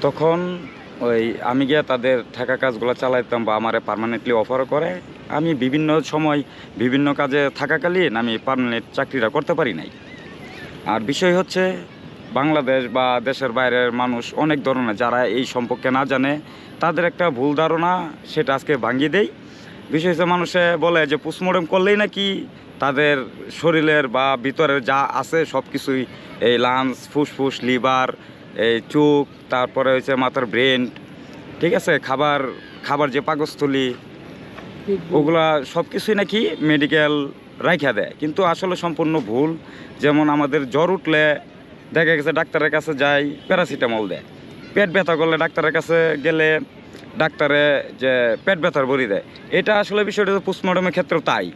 তখন ওই আমি গিয়ে তাদের থাকা কাজগুলো চালাইতাম বা আমারে পার্মানেন্টলি অফারও করে, আমি বিভিন্ন সময় বিভিন্ন কাজে থাকাকালীন আমি পার্মানেন্ট চাকরিটা করতে পারি নাই। আর বিষয় হচ্ছে বাংলাদেশ বা দেশের বাইরের মানুষ অনেক ধরনের, যারা এই সম্পর্কে না জানে, তাদের একটা ভুল ধারণা সেটা আজকে ভাঙিয়ে দেই। হচ্ছে মানুষে বলে যে, পোস্টমর্টম করলেই নাকি তাদের শরীরের বা ভিতরের যা আছে সব কিছুই এই লাংস, ফুসফুস, লিভার, এই চোখ, তারপরে হচ্ছে মাথার ব্রেন, ঠিক আছে? খাবার খাবার যে পাকস্থলী, ওগুলা সব কিছুই নাকি মেডিকেল রাইখা দেয়। কিন্তু আসলে সম্পূর্ণ ভুল। যেমন আমাদের জ্বর উঠলে দেখা গেছে ডাক্তারের কাছে যাই, প্যারাসিটামল দেয়। পেট ব্যথা করলে ডাক্তারের কাছে গেলে ডাক্তারে যে পেট ব্যথার বড়ি দেয়। এটা আসলে বিষয়টা তো পোস্টমর্টমের ক্ষেত্রেও তাই।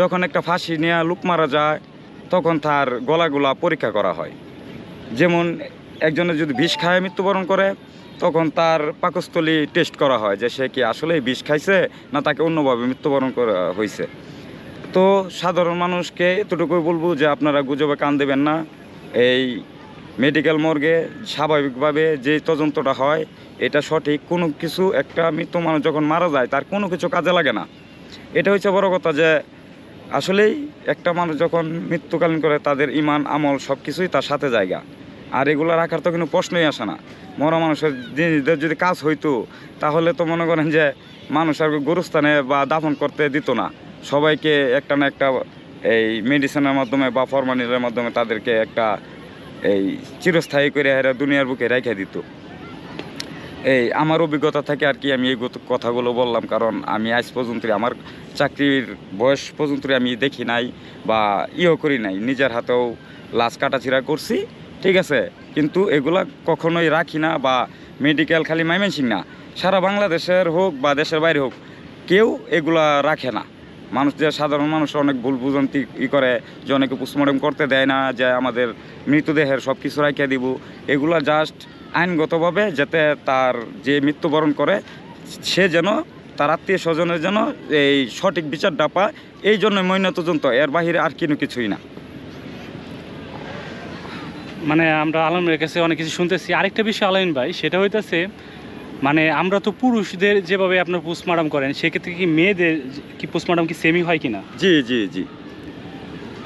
যখন একটা ফাঁসি নিয়ে লুক মারা যায়, তখন তার গলাগুলা পরীক্ষা করা হয়। যেমন একজনের যদি বিষ খায় মৃত্যুবরণ করে, তখন তার পাকস্থলী টেস্ট করা হয় যে সে কি আসলে বিষ খাইছে না তাকে অন্যভাবে মৃত্যুবরণ করা হয়েছে তো সাধারণ মানুষকে এতটুকুই বলব যে আপনারা গুজবে কান দেবেন না। এই মেডিকেল মর্গে স্বাভাবিকভাবে যে তদন্তটা হয়, এটা সঠিক। কোনো কিছু একটা মৃত্যু মানুষ যখন মারা যায়, তার কোনো কিছু কাজে লাগে না। এটা হচ্ছে বড় কথা যে আসলেই একটা মানুষ যখন মৃত্যুকালীন করে, তাদের ইমান, আমল সব কিছুই তার সাথে জায়গা। আর এগুলো রাখার তো কোনো প্রশ্নই আসে না। মরা মানুষের জিনিসদের যদি কাজ হইতো, তাহলে তো মনে করেন যে মানুষ আর গরুস্থানে বা দাফন করতে দিত না। সবাইকে একটা না একটা এই মেডিসিনের মাধ্যমে বা ফরমালিনের মাধ্যমে তাদেরকে একটা এই চিরস্থায়ী করে এরা দুনিয়ার বুকে রেখে দিত। এই, আমার অভিজ্ঞতা থেকে আর কি আমি এই কথাগুলো বললাম, কারণ আমি আজ পর্যন্ত আমার চাকরির বয়স পর্যন্ত আমি দেখি নাই বা ইয়েও করি নাই। নিজের হাতেও লাশ কাটাছিড়া করছি, ঠিক আছে? কিন্তু এগুলা কখনোই রাখি না বা মেডিকেল খালি মাইমেনসিং না। সারা বাংলাদেশের হোক বা দেশের বাইরে হোক, কেউ এগুলা রাখে না। মানুষ যে সাধারণ মানুষ অনেক ভুল বুঝন্তি ই করে, যে অনেকে পোস্টমর্টম করতে দেয় না, যে আমাদের মৃতদেহের সব কিছু রাখিয়ে দিব। এগুলা জাস্ট আইনগতভাবে যাতে তার যে মৃত্যুবরণ করে সে যেন তার আত্মীয় স্বজনের যেন এই সঠিক বিচারটা পায় এই জন্য ময়নাতদন্ত। এর বাহিরে আর কোনো কিছুই না। মানে আমরা আলমের কাছে অনেক কিছু শুনতেছি। আরেকটা বিষয় আলামিন ভাই সেটা হইতেছে মানে আমরা তো পুরুষদের যেভাবে আপনার পোস্টমার্টম করেন সেক্ষেত্রে কি মেয়েদের কি পোস্টমার্টম কি সেমই হয় কিনা? জি জি জি।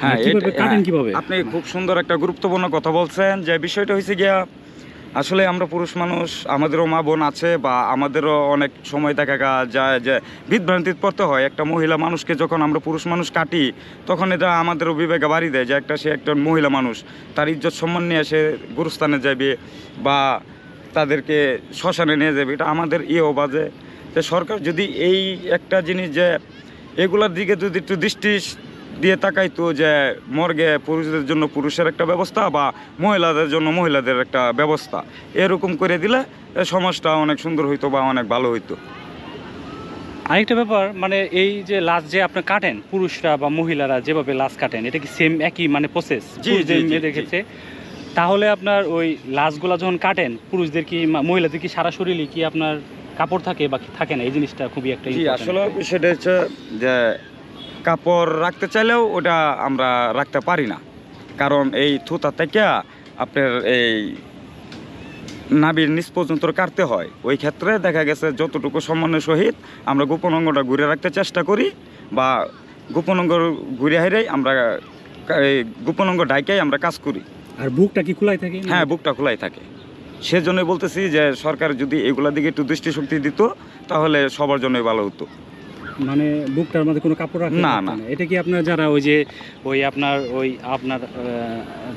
হ্যাঁ মানে কীভাবে? আপনি খুব সুন্দর একটা গুরুত্বপূর্ণ কথা বলছেন। যে বিষয়টা হয়েছে গিয়া আসলে আমরা পুরুষ মানুষ, আমাদেরও মা বোন আছে বা আমাদেরও অনেক সময় দেখা যায় যে বিভ্রান্তিত পড়তে হয়। একটা মহিলা মানুষকে যখন আমরা পুরুষ মানুষ কাটি, তখন এটা আমাদেরও বিবেকে বাড়ি দেয় যে একটা সে একটা মহিলা মানুষ, তার ইজ্জত সম্মান নিয়ে সে গুরুস্থানে যাবে বা তাদেরকে শ্মশানে নিয়ে যাবে। এটা আমাদের ইয়েও বাজে। যে সরকার যদি এই একটা জিনিস যে এগুলার দিকে যদি একটু দৃষ্টি দিয়ে তাকাইতো যে মর্গে পুরুষদের জন্য পুরুষের একটা ব্যবস্থা বা মহিলাদের জন্য মহিলাদের একটা ব্যবস্থা। এরকম করে দিলে সমাজটা অনেক সুন্দর হইতো বা অনেক ভালো হইতো। আরেকটা ব্যাপার মানে এই যে লাশ যে আপনি কাটেন পুরুষরা বা মহিলারা যেভাবে লাশ কাটেন এটা কি সেম একই মানে প্রসেস মেয়েদের ক্ষেত্রে তাহলে আপনার ওই লাশগুলা যখন কাটেন পুরুষদের কি মহিলাদের কি সারা শরীরে কি আপনার কাপড় থাকে বা থাকে না? এই জিনিসটা খুবই একটা আসলে সেটা হচ্ছে যে কাপড় রাখতে চাইলেও ওটা আমরা রাখতে পারি না। কারণ এই থুতা থেকে আপনার এই নাবির নিচ পর্যন্ত কাটতে হয়। ওই ক্ষেত্রে দেখা গেছে যতটুকু সম্মানের সহিত আমরা গোপন অঙ্গটা ঘুরে রাখতে চেষ্টা করি বা গোপন অঙ্গ ঘুরে হাইরেই আমরা এই গোপন অঙ্গ ডাইকেই আমরা কাজ করি। আর বুকটা কি খোলাই থাকে? হ্যাঁ বুকটা খোলাই থাকে। সেজন্যই বলতেছি যে সরকার যদি এগুলা দিকে একটু দৃষ্টিশক্তি দিত তাহলে সবার জন্যই ভালো হতো। মানে বুকটার মধ্যে কোনো কাপড় রাখতে না, না। এটা কি আপনার যারা ওই যে ওই আপনার ওই আপনার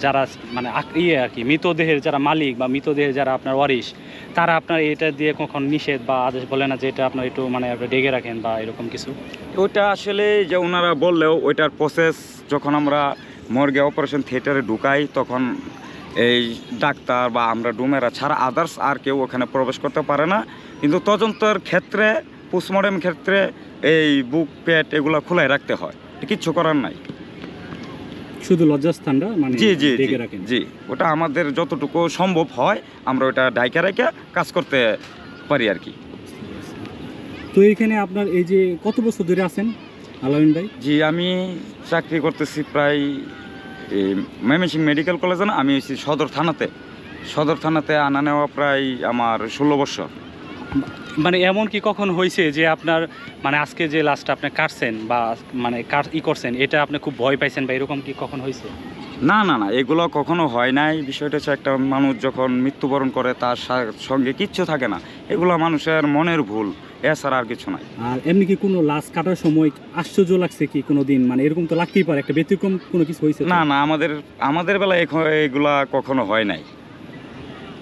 যারা মানে ইয়ে আর কি মৃতদেহের যারা মালিক বা মৃতদেহের যারা আপনার ওয়ারিশ তারা আপনার এটা দিয়ে কখন নিষেধ বা আদেশ বলে না যে এটা আপনার একটু মানে আপনি ডেকে রাখেন বা এরকম কিছু? ওইটা আসলে যে ওনারা বললেও ওইটার প্রসেস যখন আমরা মর্গে অপারেশন থিয়েটারে ঢুকাই তখন এই ডাক্তার বা আমরা ডুমেরা ছাড়া আদার্স আর কেউ ওখানে প্রবেশ করতে পারে না। কিন্তু তদন্তের ক্ষেত্রে পোস্টমর্টম ক্ষেত্রে এই বুক পেট এগুলো খোলাই রাখতে হয়। কিচ্ছু করার নাই। শুধু লজ্জাস্থানটা মানে জি জি জি, রাখেন? জি। ওটা আমাদের যতটুকু সম্ভব হয় আমরা ওটা ডাইকা রেখে কাজ করতে পারি আর কি। তো এইখানে আপনার এই যে কত বছর ধরে আছেন আলামিন ভাই? জি আমি চাকরি করতেছি প্রায় এই ময়মনসিংহ মেডিকেল কলেজে না আমি সদর থানাতে। সদর থানাতে আনা নেওয়া প্রায় আমার ষোলো বছর। মানে এমন কি কখন হয়েছে যে আপনার মানে আজকে যে লাস্টটা আপনি কাটছেন বা মানে কাট ই করছেন এটা আপনি খুব ভয় পাইছেন বা এরকম কি কখন হয়েছে না না না এগুলো কখনো হয় নাই। বিষয়টা হচ্ছে একটা মানুষ যখন মৃত্যুবরণ করে তার সঙ্গে কিচ্ছু থাকে না। এগুলো মানুষের মনের ভুল এছাড়া আর কিছু নাই। আর এমনি কি কোনো লাশ কাটার সময় আশ্চর্য লাগছে কি কোনো দিন মানে এরকম তো লাগতেই পারে একটা ব্যতিক্রম কোনো কিছু হয়েছে না না আমাদের আমাদের বেলায় এখ- এগুলা কখনো হয় নাই।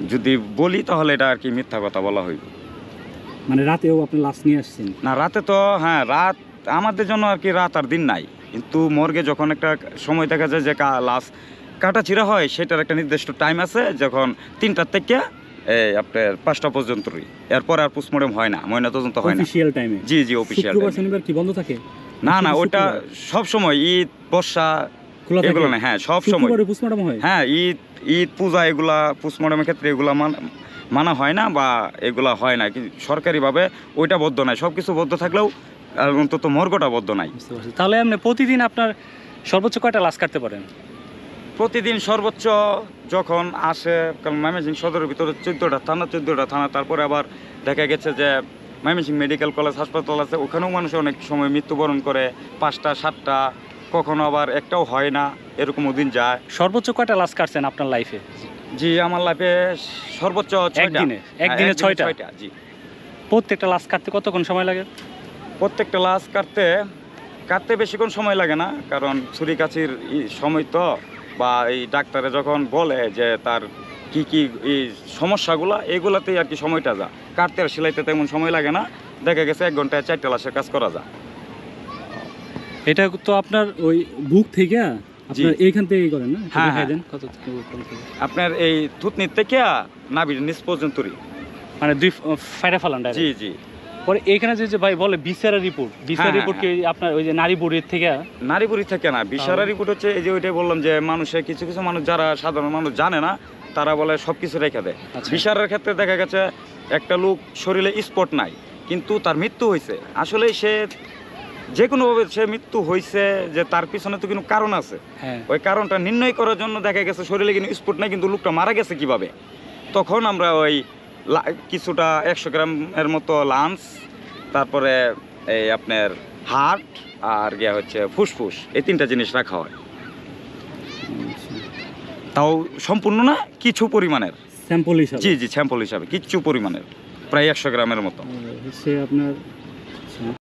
যদি বলি তাহলে এটা আর কি মিথ্যা কথা বলা হইবে। মানে রাতেও আপনি লাশ নিয়ে আসছেন? না রাতে তো হ্যাঁ রাত আমাদের জন্য আর কি রাত আর দিন নাই। কিন্তু মর্গে যখন একটা সময় দেখা যায় যে লাশ কাটা চিরা হয় সেটার একটা নির্দিষ্ট টাইম আছে যখন তিনটার থেকে এই আপনার পাঁচটা পর্যন্তই এরপর আর পোস্টমর্টম হয় না ময়না তদন্ত হয় না। অফিসিয়াল টাইমে জি জি অফিসিয়াল শনিবার কি বন্ধ থাকে? না না ওটা? সব সময় ঈদ বর্ষা এগুলো না হ্যাঁ সব সময়। পোস্টমর্টম হয়? হ্যাঁ ঈদ ঈদ পূজা এগুলা পোস্টমর্টমের ক্ষেত্রে এগুলা মান- মানা হয় না বা এগুলা হয় না সরকারিভাবে ওইটা বদ্ধ নাই। সব কিছু বদ্ধ থাকলেও অন্তত মর্গটা বদ্ধ নাই। তাহলে আপনি প্রতিদিন আপনার সর্বোচ্চ কয়টা লাশ কাটতে পারেন? প্রতিদিন সর্বোচ্চ যখন আসে কারণ ময়মনসিং সদরের ভিতরে চোদ্দোটা থানা চোদ্দোটা থানা তারপরে আবার দেখা গেছে যে ময়মনসিং মেডিকেল কলেজ হাসপাতাল আছে ওখানেও মানুষ অনেক সময় মৃত্যুবরণ করে পাঁচটা সাতটা কখনো আবার একটাও হয় না এরকমও দিন যায়। সর্বোচ্চ কয়টা লাশ কাটছেন আপনার লাইফে জি আমার লাইফে সর্বোচ্চ ছয়টা। একদিনে? হ্যাঁ, একদিনে ছয়টা? জি প্রত্যেকটা লাশ কাটতে কতক্ষণ সময় লাগে প্রত্যেকটা লাশ কাটতে কাটতে বেশিক্ষণ সময় লাগে না কারণ ছুরি কাছির সময় তো বা এই ডাক্তারে যখন বলে যে তার কি কি এই সমস্যাগুলো এগুলাতেই আর কি সময়টা যা কাটতে আর সেলাইতে তেমন সময় লাগে না দেখা গেছে এক ঘন্টায় চারটা লাশের কাজ করা যায় এটা তো আপনার ওই বুক থেকে আপনার এইখান থেকেই করেন না? হ্যাঁ, হ্যাঁ। দেন কত আপনার এই থুতনির থেকে নিচ পর্যন্তই মানে দুই ফাইটা ফালান জি জি। পরে এখানে যে ভাই বলে বিচারা রিপোর্ট বিচারা হ্যাঁ, রিপোর্ট কি আপনার ওই যে থেকে? নারীপুরি থেকে না বিশারা রিপোর্ট হচ্ছে এই যে ওইটাই বললাম যে মানুষের কিছু কিছু মানুষ যারা সাধারণ মানুষ জানে না তারা বলে সব কিছু রেখে দেয়। আচ্ছা। বিশারের ক্ষেত্রে দেখা গেছে একটা লোক শরীরে স্পট নাই কিন্তু তার মৃত্যু হয়েছে। আসলে সে যে কোনোভাবে সে মৃত্যু হয়েছে যে তার পিছনে তো কোনো কারণ আছে। হ্যাঁ। ওই কারণটা নির্ণয় করার জন্য দেখা গেছে শরীরে কিন্তু স্পট নাই কিন্তু লোকটা মারা গেছে কীভাবে? তখন আমরা ওই কিছুটা একশো গ্রামের মতো লাঞ্চ তারপরে এই আপনার হার্ট আর গিয়া হচ্ছে ফুসফুস এই তিনটা জিনিস রাখা হয়। তাও সম্পূর্ণ না? কিছু পরিমাণের? স্যাম্পল হিসাবে? জি জি স্যাম্পল হিসাবে কিছু পরিমাণের প্রায় একশো গ্রামের মতো। হচ্ছে আপনার